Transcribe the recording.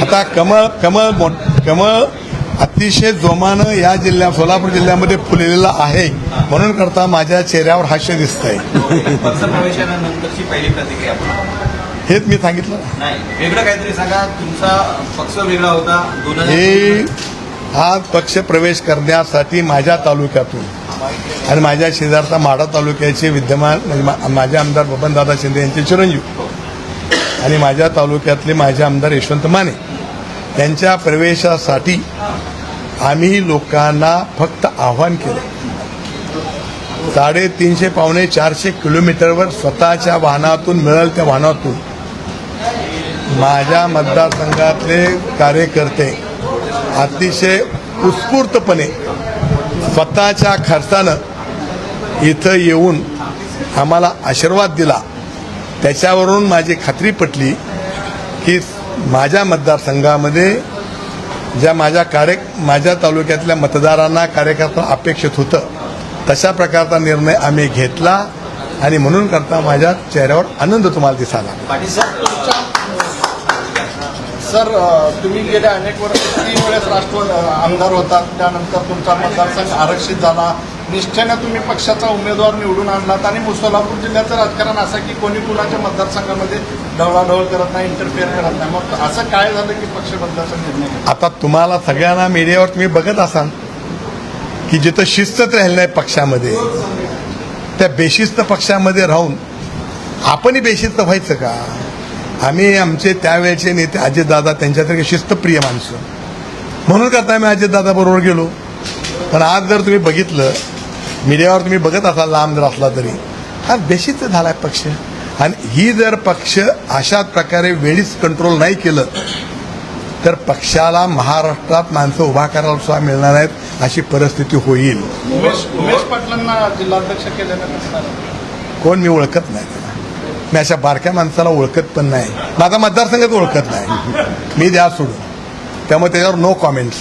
आता कमळ कमळ मोठ- कमळ अतिशय जोमानं या जिल्ह्यात सोलापूर जिल्ह्यामध्ये फुललेलं आहे. म्हणून करता माझ्या चेहऱ्यावर हास्य प्रतिक्रिया आपली. हेच मी सांगितलं. वेगळं काहीतरी सांगा. तुमचा पक्ष वेगळा होता. हे हा पक्ष प्रवेश करण्यासाठी माझ्या तालुक्यातून आणि माझ्या शेजारचा माढा तालुक्याचे विद्यमान म्हणजे माझे आमदार बबनदादा शिंदे यांचे चिरंजीव. आणि माझ्या तालुक्यातले माझे आमदार यशवंत माने यांच्या प्रवेशासाठी आम्ही लोकांना फक्त आव्हान केलं. साडेतीनशे पावणे चारशे किलोमीटरवर स्वतःच्या वाहनातून मिळेल त्या वाहनातून माझ्या मतदारसंघातले कार्यकर्ते अतिशय उत्स्फूर्तपणे स्वतःच्या खर्चानं इथं येऊन आम्हाला आशीर्वाद दिला. त्याच्यावरून माझी खात्री पटली की माझ्या मतदारसंघामध्ये ज्या माझ्या कार्य माझ्या तालुक्यातल्या मतदारांना कार्यकर्ता अपेक्षित होतं तशा प्रकारचा निर्णय आम्ही घेतला आणि म्हणून करता माझ्या चेहऱ्यावर आनंद तुम्हाला दिसायला सर तुम्ही गेल्या अनेक वर्ष तीन वेळेस राष्ट्र आमदार होतात त्यानंतर तुमचा मतदारसंघ आरक्षित झाला. निष्ठेनं तुम्ही पक्षाचा उमेदवार निवडून आणलात आणि सोलापूर जिल्ह्याचं राजकारण असं की कोणी कुणाच्या मतदारसंघामध्ये ढवळाढवळ करत नाही इंटरफेअर करत नाही. मग असं काय झालं की पक्ष बदलाचा निर्णय आता तुम्हाला सगळ्यांना मीडियावर तुम्ही बघत असाल की जिथं शिस्तच राहिलं नाही पक्षामध्ये त्या बेशिस्त पक्षामध्ये राहून आपणही बेशिस्त व्हायचं का? आम्ही आमचे त्यावेळचे नेते अजितदादा त्यांच्यासारखे शिस्तप्रिय माणसं. म्हणून करता आम्ही अजितदादा बरोबर गेलो. पण आज जर तुम्ही बघितलं मीडियावर तुम्ही बघत असाल लांब जर असला तरी. हा बेशिस्त झालाय पक्ष. आणि ही जर पक्ष अशाच प्रकारे वेळीच कंट्रोल नाही केलं तर पक्षाला महाराष्ट्रात माणसं उभा करायला सुद्धा मिळणार नाहीत अशी परिस्थिती होईल. झालं? कोण मी ओळखत नाही मी अशा बारक्या माणसाला ओळखत पण नाही. माझा मतदारसंघच ओळखत नाही. मी द्या सोडून. त्यामुळे त्याच्यावर नो कॉमेंट्स